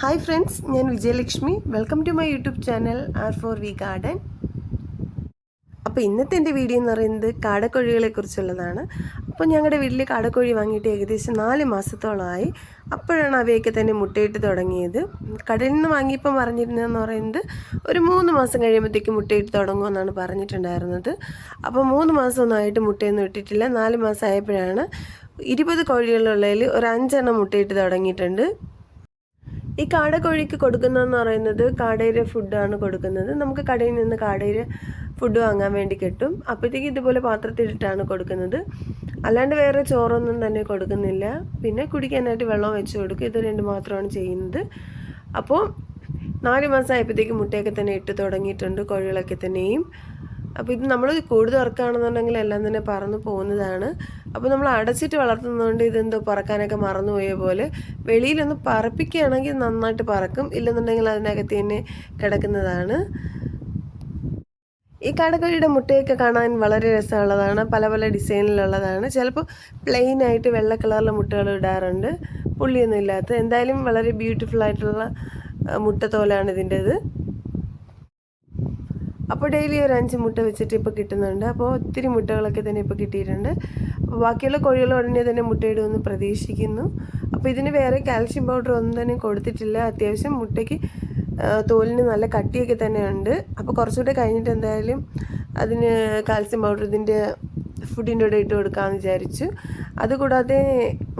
Hi friends ഞാൻ Vijayalakshmi. Welcome to my YouTube channel R for V garden അപ്പോൾ ഇന്നത്തെ എന്റെ വീഡിയോ എന്ന് പറയുന്നത് കാടക്കോഴികളെ കുറിച്ചുള്ളതാണ്. അപ്പോൾ ഞങ്ങളുടെ വീട്ടിൽ കാടക്കോഴി വാങ്ങിയിട്ട് ഏകദേശം നാല് മാസത്തോളമായി. അപ്പോഴാണ് അവയൊക്കെ തന്നെ മുട്ടയിട്ട് തുടങ്ങിയത്. കടലിൽ നിന്ന് വാങ്ങിയപ്പം പറഞ്ഞിരുന്നതെന്ന് പറയുന്നത് ഒരു മൂന്ന് മാസം കഴിയുമ്പോഴത്തേക്ക് മുട്ടയിട്ട് തുടങ്ങുമെന്നാണ് പറഞ്ഞിട്ടുണ്ടായിരുന്നത്. അപ്പോൾ മൂന്ന് മാസമൊന്നായിട്ട് മുട്ടയൊന്നും ഇട്ടിട്ടില്ല. നാല് മാസം ആയപ്പോഴാണ് ഇരുപത് കോഴികളുള്ളതിൽ ഒരു അഞ്ചെണ്ണം മുട്ടയിട്ട് തുടങ്ങിയിട്ടുണ്ട്. ഈ കാടക്കോഴിക്ക് കൊടുക്കുന്നതെന്ന് പറയുന്നത് കാടയിലെ ഫുഡാണ് കൊടുക്കുന്നത്. നമുക്ക് കടയിൽ നിന്ന് കാടയിലെ ഫുഡ് വാങ്ങാൻ വേണ്ടി കിട്ടും. അപ്പോഴത്തേക്ക് ഇതുപോലെ പാത്രത്തിലിട്ടാണ് കൊടുക്കുന്നത്. അല്ലാണ്ട് വേറെ ചോറൊന്നും തന്നെ കൊടുക്കുന്നില്ല. പിന്നെ കുടിക്കാനായിട്ട് വെള്ളം വെച്ച് കൊടുക്കും. ഇത് രണ്ട് മാത്രമാണ് ചെയ്യുന്നത്. അപ്പോൾ നാല് മാസം മുട്ടയൊക്കെ തന്നെ ഇട്ട് തുടങ്ങിയിട്ടുണ്ട് കോഴികളൊക്കെ തന്നെയും. അപ്പോൾ ഇത് നമ്മൾ കൂടുതൽ ഇറക്കുകയാണെന്നുണ്ടെങ്കിൽ എല്ലാം തന്നെ പറന്ന് പോകുന്നതാണ്. അപ്പോൾ നമ്മൾ അടച്ചിട്ട് വളർത്തുന്നതുകൊണ്ട് ഇതെന്തോ പറക്കാനൊക്കെ മറന്നുപോയ പോലെ വെളിയിലൊന്ന് പറപ്പിക്കുകയാണെങ്കിൽ നന്നായിട്ട് പറക്കും. ഇല്ലെന്നുണ്ടെങ്കിൽ അതിനകത്ത് തന്നെ കിടക്കുന്നതാണ്. ഈ കടകളിയുടെ മുട്ടയൊക്കെ കാണാൻ വളരെ രസമുള്ളതാണ്. പല പല ഡിസൈനിലുള്ളതാണ്. ചിലപ്പോൾ പ്ലെയിൻ ആയിട്ട് വെള്ള കളറിലെ മുട്ടകൾ ഇടാറുണ്ട്. പുള്ളിയൊന്നും ഇല്ലാത്ത. എന്തായാലും വളരെ ബ്യൂട്ടിഫുൾ ആയിട്ടുള്ള മുട്ടത്തോലാണ് ഇതിന്റെത്. അപ്പോൾ ഡെയിലി ഒരു അഞ്ച് മുട്ട വെച്ചിട്ട് ഇപ്പോൾ കിട്ടുന്നുണ്ട്. അപ്പോൾ ഒത്തിരി മുട്ടകളൊക്കെ തന്നെ ഇപ്പോൾ കിട്ടിയിട്ടുണ്ട്. അപ്പോൾ ബാക്കിയുള്ള കോഴികൾ ഉടനെ തന്നെ മുട്ടയിടുമെന്ന് പ്രതീക്ഷിക്കുന്നു. അപ്പോൾ ഇതിന് വേറെ കാൽഷ്യം പൗഡർ ഒന്നും തന്നെ കൊടുത്തിട്ടില്ല. അത്യാവശ്യം മുട്ടയ്ക്ക് തോലിന് നല്ല കട്ടിയൊക്കെ തന്നെ ഉണ്ട്. അപ്പോൾ കുറച്ചുകൂടെ കഴിഞ്ഞിട്ട് എന്തായാലും അതിന് കാൽസ്യം പൗഡർ ഇതിന്റെ ഫുഡിന്റെ കൂടെ ഇട്ട് കൊടുക്കാമെന്ന് വിചാരിച്ചു. അതുകൂടാതെ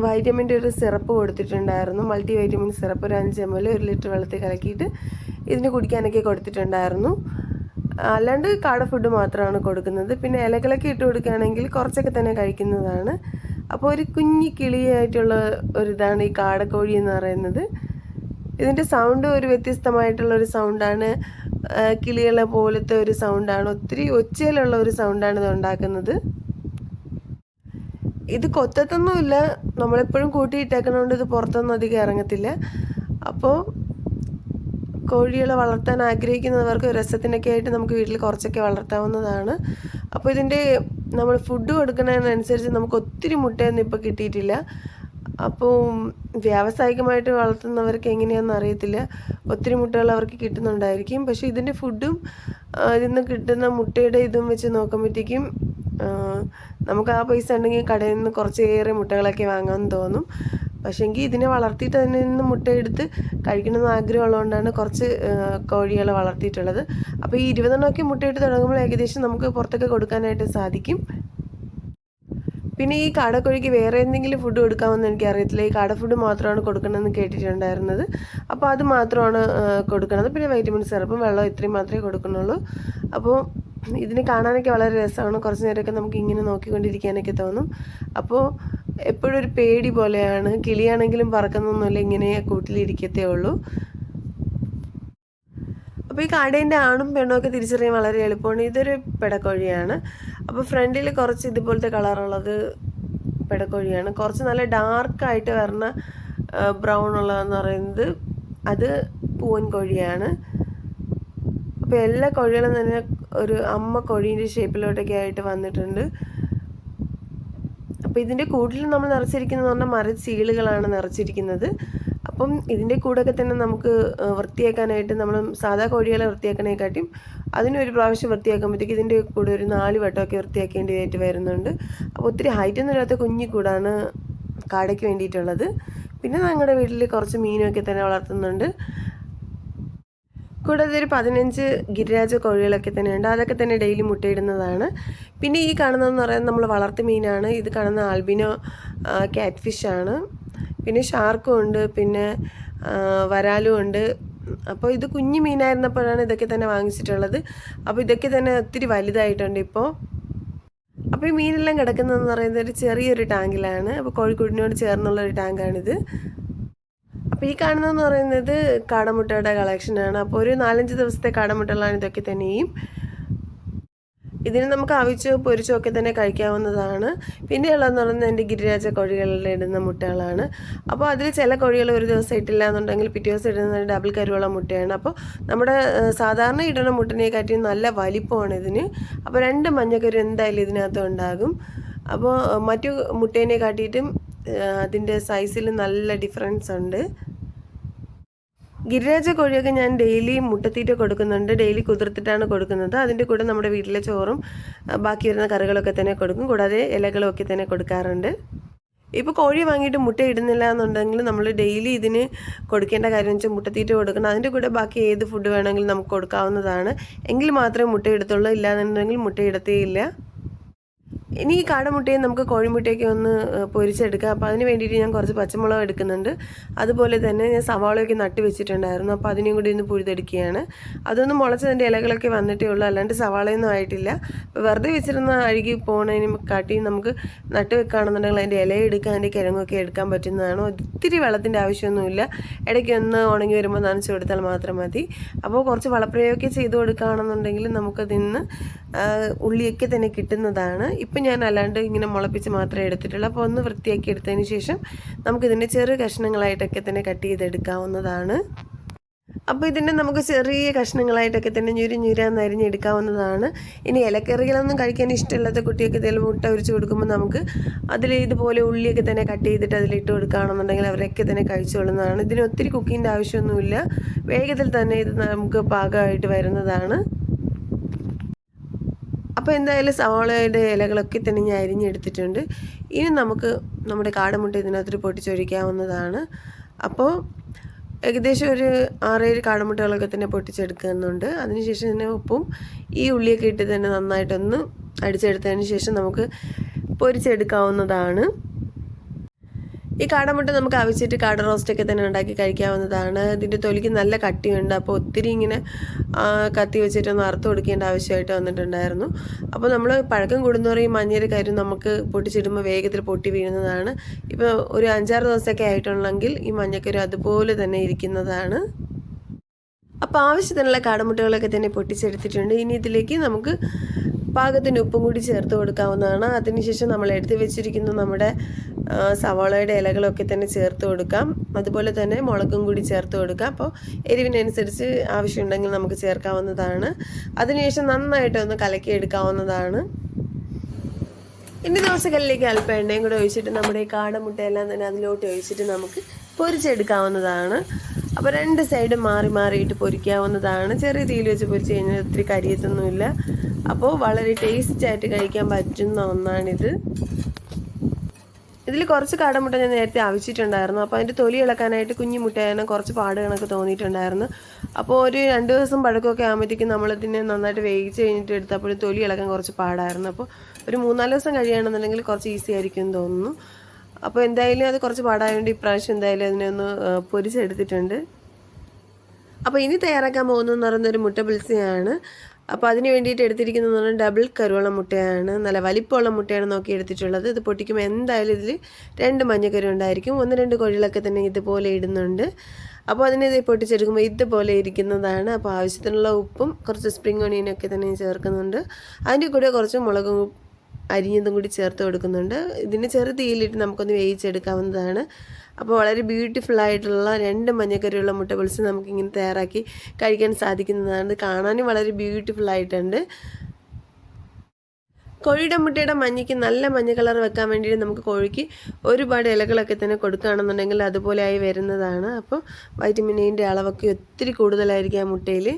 വൈറ്റമിന്റെ ഒരു സിറപ്പ് കൊടുത്തിട്ടുണ്ടായിരുന്നു. മൾട്ടി വൈറ്റമിൻ സിറപ്പ് ഒരു അഞ്ച് എം എൽ ഒരു ലിറ്റർ വെള്ളത്തിൽ കലക്കിയിട്ട് ഇതിന് കുടിക്കാനൊക്കെ കൊടുത്തിട്ടുണ്ടായിരുന്നു. അല്ലാണ്ട് കാട ഫുഡ് മാത്രമാണ് കൊടുക്കുന്നത്. പിന്നെ ഇലകളൊക്കെ ഇട്ട് കൊടുക്കുകയാണെങ്കിൽ കുറച്ചൊക്കെ തന്നെ കഴിക്കുന്നതാണ്. അപ്പോൾ ഒരു കുഞ്ഞി കിളിയായിട്ടുള്ള ഒരിതാണ് ഈ കാടക്കോഴി എന്ന് പറയുന്നത്. ഇതിന്റെ സൗണ്ട് ഒരു വ്യത്യസ്തമായിട്ടുള്ള ഒരു സൗണ്ടാണ് കിളികളെ പോലത്തെ ഒരു സൗണ്ടാണ് ഒത്തിരി ഒച്ചയിലുള്ള ഒരു സൗണ്ടാണ് ഇത് ഉണ്ടാക്കുന്നത്. ഇത് കൊത്തത്തൊന്നുമില്ല. നമ്മളെപ്പോഴും കൂട്ടിയിട്ടേക്കണോണ്ട് ഇത് പുറത്തൊന്നും അധികം ഇറങ്ങത്തില്ല. അപ്പോൾ കോഴികളെ വളർത്താൻ ആഗ്രഹിക്കുന്നവർക്ക് രസത്തിനൊക്കെ ആയിട്ട് നമുക്ക് വീട്ടിൽ കുറച്ചൊക്കെ വളർത്താവുന്നതാണ്. അപ്പോൾ ഇതിന്റെ നമ്മൾ ഫുഡ് കൊടുക്കുന്നതിനനുസരിച്ച് നമുക്ക് ഒത്തിരി മുട്ടയൊന്നും ഇപ്പോൾ കിട്ടിയിട്ടില്ല. അപ്പോൾ വ്യാവസായികമായിട്ട് വളർത്തുന്നവർക്ക് എങ്ങനെയാണെന്ന് അറിയത്തില്ല. ഒത്തിരി മുട്ടകൾ അവർക്ക് കിട്ടുന്നുണ്ടായിരിക്കും. പക്ഷേ ഇതിന്റെ ഫുഡും ഇതിൽ നിന്ന് കിട്ടുന്ന മുട്ടയുടെ ഇതും വെച്ച് നോക്കുമ്പോഴത്തേക്കും നമുക്ക് ആ പൈസ ഉണ്ടെങ്കിൽ കടയിൽ നിന്ന് കുറച്ചേറെ മുട്ടകളൊക്കെ വാങ്ങാമെന്ന് തോന്നും. പക്ഷേങ്കിൽ ഇതിനെ വളർത്തിയിട്ട് അതിൽ നിന്ന് മുട്ടയെടുത്ത് കഴിക്കണമെന്ന് ആഗ്രഹമുള്ളതുകൊണ്ടാണ് കുറച്ച് കോഴികളെ വളർത്തിയിട്ടുള്ളത്. അപ്പോൾ ഈ ഇരുപതെണ്ണമൊക്കെ മുട്ടയിട്ട് തുടങ്ങുമ്പോൾ ഏകദേശം നമുക്ക് പുറത്തൊക്കെ കൊടുക്കാനായിട്ട് സാധിക്കും. പിന്നെ ഈ കാടക്കോഴിക്ക് വേറെ എന്തെങ്കിലും ഫുഡ് കൊടുക്കാമെന്ന് എനിക്കറിയത്തില്ല. ഈ കാട ഫുഡ് മാത്രമാണ് കൊടുക്കണമെന്ന് കേട്ടിട്ടുണ്ടായിരുന്നത്. അപ്പോൾ അത് മാത്രമാണ് കൊടുക്കുന്നത്. പിന്നെ വൈറ്റമിൻ സിറപ്പും വെള്ളം ഇത്രയും മാത്രമേ കൊടുക്കുന്നുള്ളൂ. അപ്പോൾ ഇതിനെ കാണാനൊക്കെ വളരെ രസമാണ്. കുറച്ച് നേരമൊക്കെ നമുക്ക് ഇങ്ങനെ നോക്കിക്കൊണ്ടിരിക്കാനൊക്കെ തോന്നും. അപ്പോൾ എപ്പോഴും ഒരു പേടി പോലെയാണ്. കിളിയാണെങ്കിലും പറക്കുന്നൊന്നുമല്ല ഇങ്ങനെ കൂട്ടിലിരിക്കത്തേ ഉള്ളൂ. അപ്പോൾ ഈ കാടേന്റെ ആണും പെണ്ണും ഒക്കെ തിരിച്ചറിയാൻ വളരെ എളുപ്പമാണ്. ഇതൊരു പെടക്കോഴിയാണ്. അപ്പോൾ ഫ്രണ്ടിൽ കുറച്ച് ഇതുപോലത്തെ കളറുള്ളത് പെടക്കോഴിയാണ്. കുറച്ച് നല്ല ഡാർക്കായിട്ട് വരുന്ന ബ്രൗൺ ഉള്ളതെന്ന് പറയുന്നത് അത് പൂവൻ കോഴിയാണ് അപ്പോൾ എല്ലാ കോഴികളും തന്നെ ഒരു അമ്മ കോഴീന്റെ ഷേപ്പിലോട്ടൊക്കെ ആയിട്ട് വന്നിട്ടുണ്ട്. അപ്പോൾ ഇതിന്റെ കൂട്ടിൽ നമ്മൾ നിറച്ചിരിക്കുന്നത് പറഞ്ഞാൽ മരച്ചീളുകളാണ് നിറച്ചിരിക്കുന്നത്. അപ്പം ഇതിന്റെ കൂടെയൊക്കെ തന്നെ നമുക്ക് വൃത്തിയാക്കാനായിട്ട് നമ്മൾ സാധാ കോഴികളെ വൃത്തിയാക്കണേക്കാട്ടിയും അതിനൊരു പ്രാവശ്യം വൃത്തിയാക്കുമ്പോഴത്തേക്ക് ഇതിന്റെ കൂടെ ഒരു നാല് വട്ടമൊക്കെ വൃത്തിയാക്കേണ്ടതായിട്ട് വരുന്നുണ്ട്. അപ്പോൾ ഒത്തിരി ഹൈറ്റൊന്നും ഇല്ലാത്ത കുഞ്ഞി കൂടാണ് കാടയ്ക്ക് വേണ്ടിയിട്ടുള്ളത്. പിന്നെ ഞങ്ങളുടെ വീട്ടിൽ കുറച്ച് മീനൊക്കെ തന്നെ വളർത്തുന്നുണ്ട്. കൂടാതെ ഒരു പതിനഞ്ച് ഗിരിരാജ കോഴികളൊക്കെ തന്നെയുണ്ട്. അതൊക്കെ തന്നെ ഡെയിലി മുട്ടയിടുന്നതാണ്. പിന്നെ ഈ കാണുന്നതെന്ന് പറയുന്നത് നമ്മൾ വളർത്തു മീനാണ്. ഇത് കാണുന്ന ആൽബിനോ ക്യാറ്റ് ഫിഷാണ് പിന്നെ ഷാർക്കും ഉണ്ട്. പിന്നെ വരാലും ഉണ്ട്. അപ്പോൾ ഇത് കുഞ്ഞു മീനായിരുന്നപ്പോഴാണ് ഇതൊക്കെ തന്നെ വാങ്ങിച്ചിട്ടുള്ളത്. അപ്പോൾ ഇതൊക്കെ തന്നെ ഒത്തിരി വലുതായിട്ടുണ്ട് ഇപ്പോൾ. അപ്പോൾ ഈ മീനെല്ലാം കിടക്കുന്നതെന്ന് പറയുന്നത് ഒരു ചെറിയൊരു ടാങ്കിലാണ്. അപ്പോൾ കോഴിക്കോടിനോട് ചേർന്നുള്ള ഒരു ടാങ്കാണിത്. അപ്പോൾ ഈ കാണുന്നതെന്ന് പറയുന്നത് കാടമുട്ടയുടെ കളക്ഷനാണ്. അപ്പോൾ ഒരു നാലഞ്ച് ദിവസത്തെ കാടമുട്ടകളാണ് ഇതൊക്കെ തന്നെയും. ഇതിന് നമുക്ക് അവിച്ചോ പൊരിച്ചോ ഒക്കെ തന്നെ കഴിക്കാവുന്നതാണ്. പിന്നെയുള്ളതെന്ന് പറയുന്നത് എന്റെ ഗിരിരാജ കോഴികളിൽ ഇടുന്ന മുട്ടകളാണ്. അപ്പോൾ അതിൽ ചില കോഴികൾ ഒരു ദിവസം ഇട്ടില്ല എന്നുണ്ടെങ്കിൽ പിറ്റേ ദിവസം ഇടുന്ന ഡബിൾ കരുവുള്ള മുട്ടയാണ്. അപ്പോൾ നമ്മുടെ സാധാരണ ഇടുന്ന മുട്ടനെക്കാട്ടിയും നല്ല വലിപ്പമാണ് ഇതിന്. അപ്പോൾ രണ്ട് മഞ്ഞക്കരു എന്തായാലും ഇതിനകത്ത് ഉണ്ടാകും. അപ്പോൾ മറ്റു മുട്ടേനെ കാട്ടിയിട്ടും അതിന്റെ സൈസിൽ നല്ല ഡിഫറൻസ് ഉണ്ട്. ഗിരിരാജ കോഴിയൊക്കെ ഞാൻ ഡെയിലി മുട്ടത്തീറ്റ കൊടുക്കുന്നുണ്ട്. ഡെയിലി കുതിർത്തിട്ടാണ് കൊടുക്കുന്നത്. അതിന്റെ കൂടെ നമ്മുടെ വീട്ടിലെ ചോറും ബാക്കി വരുന്ന കറികളൊക്കെ തന്നെ കൊടുക്കും. കൂടാതെ ഇലകളൊക്കെ തന്നെ കൊടുക്കാറുണ്ട്. ഇപ്പോൾ കോഴി വാങ്ങിയിട്ട് മുട്ട ഇടുന്നില്ല എന്നുണ്ടെങ്കിൽ നമ്മൾ ഡെയിലി ഇതിന് കൊടുക്കേണ്ട കാര്യം വെച്ചാൽ മുട്ടത്തീറ്റ കൊടുക്കണം. അതിന്റെ കൂടെ ബാക്കി ഏത് ഫുഡ് വേണമെങ്കിലും നമുക്ക് കൊടുക്കാവുന്നതാണ്. എങ്കിൽ മാത്രമേ മുട്ട ഇടത്തുള്ളൂ. ഇല്ലാന്നുണ്ടെങ്കിൽ മുട്ട ഇടത്തേയില്ല ഇനി ഈ കാടമുട്ടയും നമുക്ക് കോഴിമുട്ടയൊക്കെ ഒന്ന് പൊരിച്ചെടുക്കാം. അപ്പോൾ അതിന് വേണ്ടിയിട്ട് ഞാൻ കുറച്ച് പച്ചമുളക് എടുക്കുന്നുണ്ട്. അതുപോലെ തന്നെ ഞാൻ സവാളയൊക്കെ നട്ട് വെച്ചിട്ടുണ്ടായിരുന്നു. അപ്പോൾ അതിനെയും കൂടി ഒന്ന് പുഴുതെടുക്കുകയാണ്. അതൊന്ന് മുളച്ചതിന്റെ ഇലകളൊക്കെ വന്നിട്ടേ ഉള്ളൂ. അല്ലാണ്ട് സവാളയൊന്നും ആയിട്ടില്ല. അപ്പോൾ വെറുതെ വെച്ചിരുന്ന അഴുകി പോകണതിന് കാട്ടി നമുക്ക് നട്ട് വെക്കുകയാണെന്നുണ്ടെങ്കിൽ അതിന്റെ ഇല എടുക്കാൻ അതിന്റെ കിഴങ്ങൊക്കെ എടുക്കാൻ പറ്റുന്നതാണ്. ഒത്തിരി വെള്ളത്തിന്റെ ആവശ്യമൊന്നുമില്ല. ഇടയ്ക്ക് ഒന്ന് ഉണങ്ങി വരുമ്പോൾ നനച്ച് കൊടുത്താൽ മാത്രം മതി. അപ്പോൾ കുറച്ച് വളപ്രയോഗമൊക്കെ ചെയ്ത് കൊടുക്കുകയാണെന്നുണ്ടെങ്കിൽ നമുക്കതിന്ന് ഉള്ളിയൊക്കെ തന്നെ കിട്ടുന്നതാണ്. ഇപ്പം ഞാൻ അല്ലാണ്ട് ഇങ്ങനെ മുളപ്പിച്ച് മാത്രമേ എടുത്തിട്ടുള്ളൂ. അപ്പോൾ ഒന്ന് വൃത്തിയാക്കി എടുത്തതിന് ശേഷം നമുക്കിതിന്റെ ചെറു കഷ്ണങ്ങളായിട്ടൊക്കെ തന്നെ കട്ട് ചെയ്തെടുക്കാവുന്നതാണ്. അപ്പോൾ ഇതിന്റെ നമുക്ക് ചെറിയ കഷ്ണങ്ങളായിട്ടൊക്കെ തന്നെ ഞുരി ഞുരാന്ന് അരിഞ്ഞെടുക്കാവുന്നതാണ് ഇനി ഇലക്കറികളൊന്നും കഴിക്കാൻ ഇഷ്ടമില്ലാത്ത കുട്ടിയൊക്കെ ഇതിൽ മുട്ട ഒരിച്ച് കൊടുക്കുമ്പോൾ നമുക്ക് അതിൽ ഇതുപോലെ ഉള്ളിയൊക്കെ തന്നെ കട്ട് ചെയ്തിട്ട് അതിലിട്ട് കൊടുക്കുകയാണെന്നുണ്ടെങ്കിൽ അവരൊക്കെ തന്നെ കഴിച്ചുകൊള്ളുന്നതാണ് ഇതിന് ഒത്തിരി കുക്കിങ്ങിന്റെ ആവശ്യമൊന്നുമില്ല. വേഗത്തിൽ തന്നെ ഇത് നമുക്ക് പാകമായിട്ട് വരുന്നതാണ്. അപ്പോൾ എന്തായാലും സവാളയുടെ ഇലകളൊക്കെ തന്നെ ഞാൻ അരിഞ്ഞെടുത്തിട്ടുണ്ട്. ഇനി നമുക്ക് നമ്മുടെ കാടമുട്ട ഇതിനകത്ത് പൊട്ടിച്ചൊഴിക്കാവുന്നതാണ്. അപ്പോൾ ഏകദേശം ഒരു ആറേഴ് കാടമുട്ടകളൊക്കെ തന്നെ പൊട്ടിച്ചെടുക്കുന്നുണ്ട്. അതിനുശേഷം തന്നെ ഉപ്പും ഈ ഉള്ളിയൊക്കെ ഇട്ട് തന്നെ നന്നായിട്ടൊന്ന് അടിച്ചെടുത്തതിന് ശേഷം നമുക്ക് പൊരിച്ചെടുക്കാവുന്നതാണ്. ഈ കാടമുട്ട നമുക്ക് ആവശ്യമായിട്ട് കാട റോസ്റ്റൊക്കെ തന്നെ ഉണ്ടാക്കി കഴിക്കാവുന്നതാണ്. ഇതിന്റെ തൊലിക്ക് നല്ല കട്ടിയുണ്ട്. അപ്പോൾ ഒത്തിരി ഇങ്ങനെ കത്തി വെച്ചിട്ടൊന്ന് അറുത്ത് കൊടുക്കേണ്ട ആവശ്യമായിട്ട് വന്നിട്ടുണ്ടായിരുന്നു. അപ്പോൾ നമ്മൾ പഴക്കം കൂടുന്നവർ ഈ മഞ്ഞയുടെ കാര്യം നമുക്ക് പൊട്ടിച്ചിടുമ്പോൾ വേഗത്തിൽ പൊട്ടി വീഴുന്നതാണ്. ഇപ്പോൾ ഒരു അഞ്ചാറ് ദിവസമൊക്കെ ആയിട്ടുണ്ടെങ്കിൽ ഈ മഞ്ഞക്കരു അതുപോലെ തന്നെ ഇരിക്കുന്നതാണ്. അപ്പോൾ ആവശ്യത്തിനുള്ള കാടമുട്ടകളൊക്കെ തന്നെ പൊട്ടിച്ചെടുത്തിട്ടുണ്ട്. ഇനി ഇതിലേക്ക് നമുക്ക് പാകത്തിന് ഉപ്പും കൂടി ചേർത്ത് കൊടുക്കാവുന്നതാണ്. അതിനുശേഷം നമ്മൾ എടുത്തു വെച്ചിരിക്കുന്ന നമ്മുടെ സവാളയുടെ ഇലകളൊക്കെ തന്നെ ചേർത്ത് കൊടുക്കാം. അതുപോലെ തന്നെ മുളകും കൂടി ചേർത്ത് കൊടുക്കാം. അപ്പോൾ എരിവിനനുസരിച്ച് ആവശ്യമുണ്ടെങ്കിൽ നമുക്ക് ചേർക്കാവുന്നതാണ്. അതിനുശേഷം നന്നായിട്ട് ഒന്ന് കലക്കി എടുക്കാവുന്നതാണ്. ഇനി ദോശക്കല്ലിലേക്ക് അല്പം എണ്ണയും കൂടെ ഒഴിച്ചിട്ട് നമ്മുടെ ഈ കാടമുട്ടയെല്ലാം തന്നെ അതിലോട്ട് ഒഴിച്ചിട്ട് നമുക്ക് പൊരിച്ചെടുക്കാവുന്നതാണ്. അപ്പോൾ രണ്ട് സൈഡും മാറി മാറിയിട്ട് പൊരിക്കാവുന്നതാണ്. ചെറിയ തീയിൽ വെച്ച് പൊരിച്ച് കഴിഞ്ഞാൽ ഒത്തിരി കരിയത്തൊന്നുമില്ല. അപ്പോൾ വളരെ ടേസ്റ്റ് ആയിട്ട് കഴിക്കാൻ പറ്റുന്ന ഒന്നാണിത്. ഇതിൽ കുറച്ച് കാടമുട്ട ഞാൻ നേരത്തെ ആവശ്യമായിട്ടുണ്ടായിരുന്നു. അപ്പോൾ അതിന്റെ തൊലി ഇളക്കാനായിട്ട് കുഞ്ഞു മുട്ടയാണ് കുറച്ച് പാട് കണക്ക് തോന്നിയിട്ടുണ്ടായിരുന്നു. അപ്പോൾ ഒരു രണ്ട് ദിവസം പഴക്കമൊക്കെ ആകുമ്പോഴത്തേക്കും നമ്മളിതിനെ നന്നായിട്ട് വേവിച്ച് കഴിഞ്ഞിട്ട് എടുത്തപ്പോൾ തൊലി ഇളക്കാൻ കുറച്ച് പാടായിരുന്നു. അപ്പോൾ ഒരു മൂന്നാൽ ദിവസം കഴിയുകയാണെന്നുണ്ടെങ്കിൽ കുറച്ച് ഈസി ആയിരിക്കും എന്ന് തോന്നുന്നു. അപ്പോൾ എന്തായാലും അത് കുറച്ച് പാടായതുകൊണ്ട് ഇപ്രാവശ്യം എന്തായാലും അതിനെ ഒന്ന് പൊരിച്ചെടുത്തിട്ടുണ്ട്. അപ്പോൾ ഇനി തയ്യാറാക്കാൻ പോകുന്നതെന്ന് പറയുന്ന ഒരു മുട്ട പിൾസയാണ് അപ്പോൾ അതിന് വേണ്ടിയിട്ട് എടുത്തിരിക്കുന്നത് പറഞ്ഞാൽ ഡബിൾ കരുവള മുട്ടയാണ്. നല്ല വലിപ്പമുള്ള മുട്ടയാണ് നോക്കി എടുത്തിട്ടുള്ളത്. ഇത് പൊട്ടിക്കുമ്പോൾ എന്തായാലും ഇതിൽ രണ്ട് മഞ്ഞക്കരു ഉണ്ടായിരിക്കും. ഒന്ന് രണ്ട് കോഴികളൊക്കെ തന്നെ ഇതുപോലെ ഇടുന്നുണ്ട്. അപ്പോൾ അതിനെ ഇത് പൊട്ടിച്ചെടുക്കുമ്പോൾ ഇതുപോലെ ഇരിക്കുന്നതാണ്. അപ്പോൾ ആവശ്യത്തിനുള്ള ഉപ്പും കുറച്ച് സ്പ്രിംഗ് ഒണിയനൊക്കെ തന്നെ ചേർക്കുന്നുണ്ട്. അതിന്റെ കൂടെ കുറച്ച് മുളകും അരിഞ്ഞതും കൂടി ചേർത്ത് കൊടുക്കുന്നുണ്ട്. ഇതിന് ചെറു തീയിലിട്ട് നമുക്കൊന്ന് വേവിച്ചെടുക്കാവുന്നതാണ്. അപ്പോൾ വളരെ ബ്യൂട്ടിഫുൾ ആയിട്ടുള്ള രണ്ട് മഞ്ഞക്കറിയുള്ള മുട്ട പൊളിച്ച് നമുക്കിങ്ങനെ തയ്യാറാക്കി കഴിക്കാൻ സാധിക്കുന്നതാണ്. കാണാനും വളരെ ബ്യൂട്ടിഫുൾ ആയിട്ടുണ്ട്. കോഴിയുടെ മുട്ടയുടെ മഞ്ഞയ്ക്ക് നല്ല മഞ്ഞ കളർ വെക്കാൻ വേണ്ടിയിട്ട് നമുക്ക് കോഴിക്ക് ഒരുപാട് ഇലകളൊക്കെ തന്നെ കൊടുക്കുകയാണെന്നുണ്ടെങ്കിൽ അതുപോലെ ആയി വരുന്നതാണ്. അപ്പോൾ വൈറ്റമിൻ എയുടെ അളവൊക്കെ ഒത്തിരി കൂടുതലായിരിക്കും ആ മുട്ടയിൽ.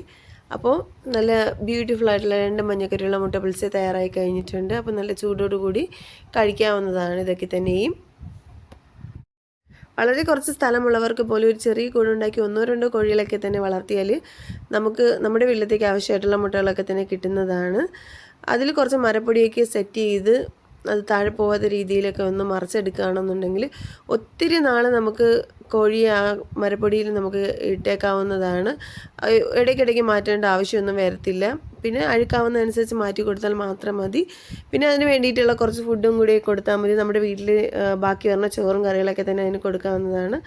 അപ്പോൾ നല്ല ബ്യൂട്ടിഫുൾ ആയിട്ടുള്ള രണ്ട് മഞ്ഞക്കറിയുള്ള മുട്ട പിളിച്ച് തയ്യാറായി കഴിഞ്ഞിട്ടുണ്ട്. അപ്പോൾ നല്ല ചൂടോടുകൂടി കഴിക്കാവുന്നതാണ് ഇതൊക്കെ തന്നെയും. വളരെ കുറച്ച് സ്ഥലമുള്ളവർക്ക് പോലും ഒരു ചെറിയ കൂടുണ്ടാക്കി ഒന്നോ രണ്ടോ കോഴികളൊക്കെ തന്നെ വളർത്തിയാൽ നമുക്ക് നമ്മുടെ വീട്ടിലത്തേക്ക് ആവശ്യമായിട്ടുള്ള മുട്ടകളൊക്കെ തന്നെ കിട്ടുന്നതാണ്. അതിൽ കുറച്ച് മരപ്പൊടിയൊക്കെ സെറ്റ് ചെയ്ത് അത് താഴെ പോകാത്ത രീതിയിലൊക്കെ ഒന്ന് മറിച്ചെടുക്കുകയാണെന്നുണ്ടെങ്കിൽ ഒത്തിരി നാൾ നമുക്ക് കോഴി ആ മരപ്പൊടിയിൽ നമുക്ക് ഇട്ടേക്കാവുന്നതാണ്. ഇടയ്ക്കിടയ്ക്ക് മാറ്റേണ്ട ആവശ്യമൊന്നും വരത്തില്ല. പിന്നെ അഴുക്കാവുന്നതനുസരിച്ച് മാറ്റി കൊടുത്താൽ മാത്രം മതി. പിന്നെ അതിന് വേണ്ടിയിട്ടുള്ള കുറച്ച് ഫുഡും കൂടി കൊടുത്താൽ മതി. നമ്മുടെ വീട്ടിൽ ബാക്കി വരുന്ന ചോറും കറികളൊക്കെ തന്നെ അതിന് കൊടുക്കാവുന്നതാണ്.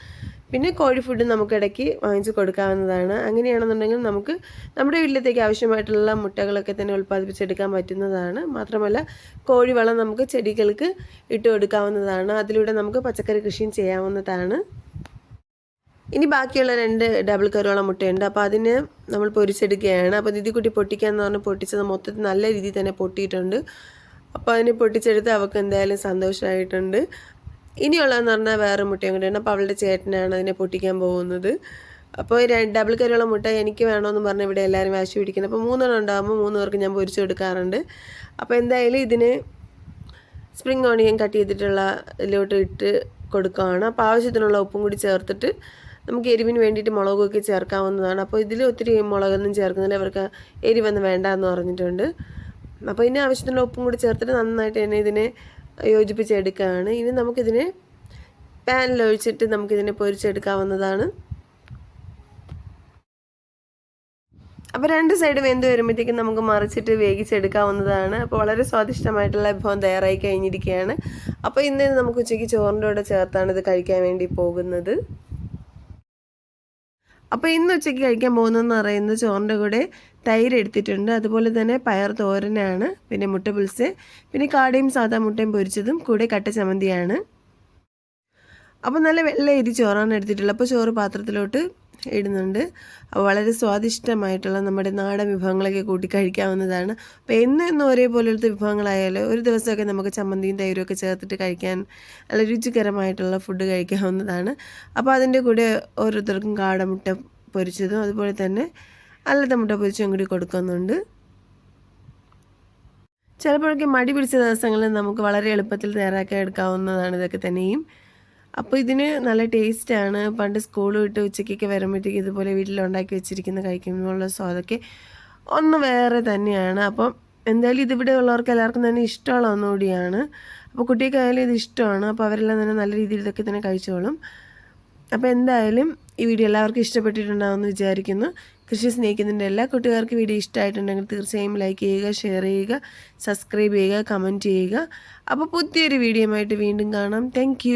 പിന്നെ കോഴി ഫുഡ് നമുക്ക് ഇടയ്ക്ക് വാങ്ങിച്ച് കൊടുക്കാവുന്നതാണ്. അങ്ങനെയാണെന്നുണ്ടെങ്കിൽ നമുക്ക് നമ്മുടെ വീട്ടിലത്തേക്ക് ആവശ്യമായിട്ടുള്ള മുട്ടകളൊക്കെ തന്നെ ഉൽപ്പാദിപ്പിച്ചെടുക്കാൻ പറ്റുന്നതാണ്. മാത്രമല്ല കോഴി വളം നമുക്ക് ചെടികൾക്ക് ഇട്ട് കൊടുക്കാവുന്നതാണ്. അതിലൂടെ നമുക്ക് പച്ചക്കറി കൃഷിയും ചെയ്യാവുന്നതാണ്. ഇനി ബാക്കിയുള്ള രണ്ട് ഡബിൾ കരുവോളം മുട്ടയുണ്ട്. അപ്പോൾ അതിന് നമ്മൾ പൊരിച്ചെടുക്കുകയാണ്. അപ്പോൾ ദിതി കുട്ടി പൊട്ടിക്കാന്ന് പറഞ്ഞ് പൊട്ടിച്ചത് മൊത്തത്തിൽ നല്ല രീതിയിൽ തന്നെ പൊട്ടിയിട്ടുണ്ട്. അപ്പോൾ അതിനെ പൊട്ടിച്ചെടുത്ത് അവൾക്ക് എന്തായാലും സന്തോഷമായിട്ടുണ്ട് ഇനിയുള്ളതെന്ന് പറഞ്ഞാൽ വേറെ മുട്ടയും കൂടെയാണ് അപ്പോൾ അവളുടെ ചേട്ടനാണ് അതിനെ പൊട്ടിക്കാൻ പോകുന്നത്. അപ്പോൾ ഡബിൾ കറിയുള്ള മുട്ട എനിക്ക് വേണമെന്ന് പറഞ്ഞ് ഇവിടെ എല്ലാവരും വാശി പിടിക്കുന്നത് അപ്പോൾ മൂന്നെണ്ണം ഉണ്ടാകുമ്പോൾ മൂന്ന് പേർക്ക് ഞാൻ പൊരിച്ചു കൊടുക്കാറുണ്ട്. അപ്പോൾ എന്തായാലും ഇതിന് സ്പ്രിങ് ഓണിയൻ കട്ട് ചെയ്തിട്ടുള്ള ഇതിലോട്ട് ഇട്ട് കൊടുക്കുകയാണ് അപ്പോൾ ആവശ്യത്തിനുള്ള ഉപ്പും കൂടി ചേർത്തിട്ട് നമുക്ക് എരിവിന് വേണ്ടിയിട്ട് മുളകൊക്കെ ചേർക്കാവുന്നതാണ്. അപ്പോൾ ഇതിൽ ഒത്തിരി മുളകൊന്നും ചേർക്കുന്നില്ല. അവർക്ക് എരിവൊന്നും വേണ്ട എന്ന് പറഞ്ഞിട്ടുണ്ട്. അപ്പോൾ ഇതിന് ആവശ്യത്തിനുള്ള ഉപ്പും കൂടി ചേർത്തിട്ട് നന്നായിട്ട് തന്നെ ഇതിനെ യോജിപ്പിച്ചെടുക്കുകയാണ് ഇനി നമുക്കിതിനെ പാനിൽ ഒഴിച്ചിട്ട് നമുക്കിതിനെ പൊരിച്ചെടുക്കാവുന്നതാണ്. അപ്പോൾ രണ്ട് സൈഡ് വെന്ത് വരുമ്പോഴത്തേക്കും നമുക്ക് മറിച്ചിട്ട് വേവിച്ചെടുക്കാവുന്നതാണ്. അപ്പോൾ വളരെ സ്വാദിഷ്ടമായിട്ടുള്ള വിഭവം തയ്യാറായി കഴിഞ്ഞിരിക്കുകയാണ്. അപ്പോൾ ഇന്ന് നമുക്ക് ഉച്ചയ്ക്ക് ചോറിന്റെ കൂടെ ചേർത്താണ് ഇത് കഴിക്കാൻ വേണ്ടി പോകുന്നത്. അപ്പോൾ ഇന്ന് ഉച്ചയ്ക്ക് കഴിക്കാൻ പോകുന്നതെന്ന് പറയുന്നത് ചോറിന്റെ കൂടെ തൈര് എടുത്തിട്ടുണ്ട്. അതുപോലെ തന്നെ പയർ തോരനാണ് പിന്നെ മുട്ട പുൽസ് പിന്നെ കാടയും സാധാ മുട്ടയും പൊരിച്ചതും കൂടെ കട്ട ചമ്മന്തിയാണ്. അപ്പോൾ നല്ല വെള്ള എരി ചോറാണ് എടുത്തിട്ടുള്ളത്. അപ്പോൾ ചോറ് പാത്രത്തിലോട്ട് ഇടുന്നുണ്ട്. വളരെ സ്വാദിഷ്ടമായിട്ടുള്ള നമ്മുടെ നാടൻ വിഭവങ്ങളൊക്കെ കൂട്ടി കഴിക്കാവുന്നതാണ്. അപ്പോൾ എന്നും എന്നും ഒരേപോലത്തെ വിഭവങ്ങളായാലും ഒരു ദിവസമൊക്കെ നമുക്ക് ചമ്മന്തിയും തൈരും ഒക്കെ ചേർത്തിട്ട് കഴിക്കാൻ നല്ല രുചികരമായിട്ടുള്ള ഫുഡ് കഴിക്കാവുന്നതാണ്. അപ്പോൾ അതിന്റെ കൂടെ ഓരോരുത്തർക്കും കാടമുട്ട പൊരിച്ചതും അതുപോലെ തന്നെ അല്ലാത്ത മുട്ട പൊരിച്ചും കൂടി കൊടുക്കുന്നുണ്ട്. ചിലപ്പോഴൊക്കെ മടി പിടിച്ച ദിവസങ്ങളിൽ നമുക്ക് വളരെ എളുപ്പത്തിൽ തയ്യാറാക്കി എടുക്കാവുന്നതാണ് ഇതൊക്കെ തന്നെയും. അപ്പോൾ ഇതിന് നല്ല ടേസ്റ്റാണ് പണ്ട് സ്കൂൾ വിട്ട് ഉച്ചയ്ക്കൊക്കെ വരുമ്പോഴത്തേക്ക് ഇതുപോലെ വീട്ടിൽ ഉണ്ടാക്കി വെച്ചിരിക്കുന്ന കഴിക്കുമ്പോഴുള്ള സ്വാദൊക്കെ ഒന്ന് വേറെ തന്നെയാണ്. അപ്പം എന്തായാലും ഇതിവിടെ ഉള്ളവർക്ക് എല്ലാവർക്കും തന്നെ ഇഷ്ടമുള്ള ഒന്നുകൂടിയാണ്. അപ്പോൾ കുട്ടിക്കായാലും ഇത് ഇഷ്ടമാണ്. അപ്പോൾ അവരെല്ലാം തന്നെ നല്ല രീതിയിൽ ഇതൊക്കെ തന്നെ കഴിച്ചോളും. അപ്പോൾ എന്തായാലും ഈ വീഡിയോ എല്ലാവർക്കും ഇഷ്ടപ്പെട്ടിട്ടുണ്ടാവുമെന്ന് വിചാരിക്കുന്നു. കൃഷി സ്നേഹിക്കുന്നതിന്റെ എല്ലാ കുട്ടികാർക്ക് വീഡിയോ ഇഷ്ടമായിട്ടുണ്ടെങ്കിൽ തീർച്ചയായും ലൈക്ക് ചെയ്യുക ഷെയർ ചെയ്യുക സബ്സ്ക്രൈബ് ചെയ്യുക കമന്റ് ചെയ്യുക. അപ്പോൾ പുതിയൊരു വീഡിയോ ആയിട്ട് വീണ്ടും കാണാം. താങ്ക്